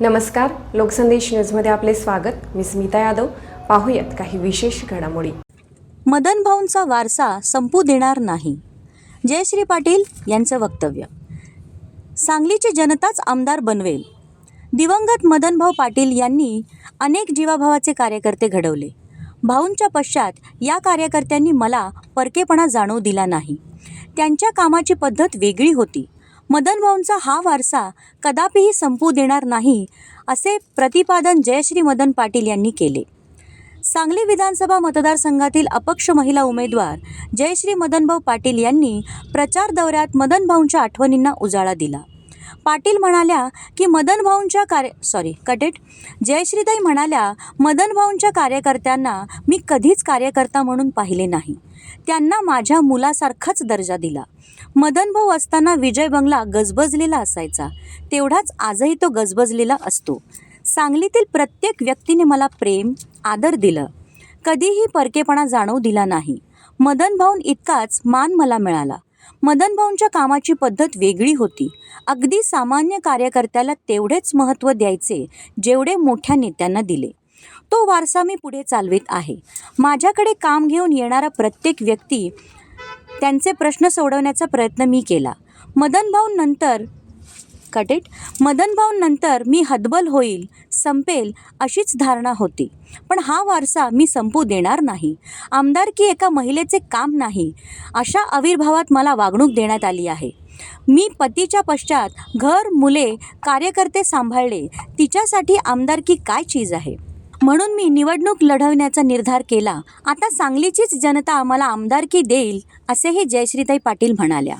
नमस्कार लोकसंदेश न्यूजमध्ये आपले स्वागत. मी स्मिता यादव. पाहूयात काही विशेष घडामोडी. मदन भाऊंचा वारसा संपू देणार नाही. जयश्री पाटील यांचं वक्तव्य. सांगलीची जनताच आमदार बनवेल. दिवंगत मदनभाऊ पाटील यांनी अनेक जीवाभावाचे कार्यकर्ते घडवले. भाऊंच्या पश्चात या कार्यकर्त्यांनी मला परकेपणा जाणवू दिला नाही. त्यांच्या कामाची पद्धत वेगळी होती. मदनभाऊंचा हा वारसा कदापिही संपू देणार नाही असे प्रतिपादन जयश्री मदन पाटील यांनी केले. सांगली विधानसभा मतदारसंघातील अपक्ष महिला उमेदवार जयश्री मदनभाऊ पाटील यांनी प्रचार दौऱ्यात मदनभाऊंच्या आठवणींना उजाळा दिला. पाटील म्हणाल्या की मदनभाऊंच्या कार्य सॉरी कटेट जयश्रीताई म्हणाल्या मदनभाऊंच्या कार्यकर्त्यांना मी कधीच कार्यकर्ता म्हणून पाहिले नाही. त्यांना माझ्या मुलासारखाच दर्जा दिला. मदनभाऊ असताना विजय बंगला गजबजलेला असायचा. तेवढाच आजही तो गजबजलेला असतो. सांगलीतील प्रत्येक व्यक्तीने मला प्रेम आदर दिलं. कधीही परकेपणा जाणवू दिला नाही. मदनभाऊन इतकाच मान मला मिळाला. मदनभाऊंच्या कामाची पद्धत वेगळी होती. अगदी सामान्य कार्यकर्त्याला तेवढेच महत्त्व द्यायचे जेवढे मोठ्या नेत्यांना दिले. तो वारसा मी पुढे चालवित आहे. माझ्याकडे काम घेऊन येणारा प्रत्येक व्यक्ती त्यांचे प्रश्न सोडवण्याचा प्रयत्न मी केला. मदनभाऊ कट इट मदनभाऊ नंतर मी हतबल होईल संपेल अशीच धारणा होती. पण हा वारसा मी संपू देणार नाही. आमदारकी एका महिलेचे काम नाही अशा आविर्भावात मला वागणूक देण्यात आली आहे. मी पतीच्या पश्चात घर मुले कार्यकर्ते सांभाळले तिच्यासाठी आमदारकी काय चीज आहे? म्हणून मी निवडणूक लढवण्याचा निर्धार केला. आता सांगलीचीच जनता आम्हाला आमदारकी देईल असेही जयश्रीताई पाटील म्हणाल्या.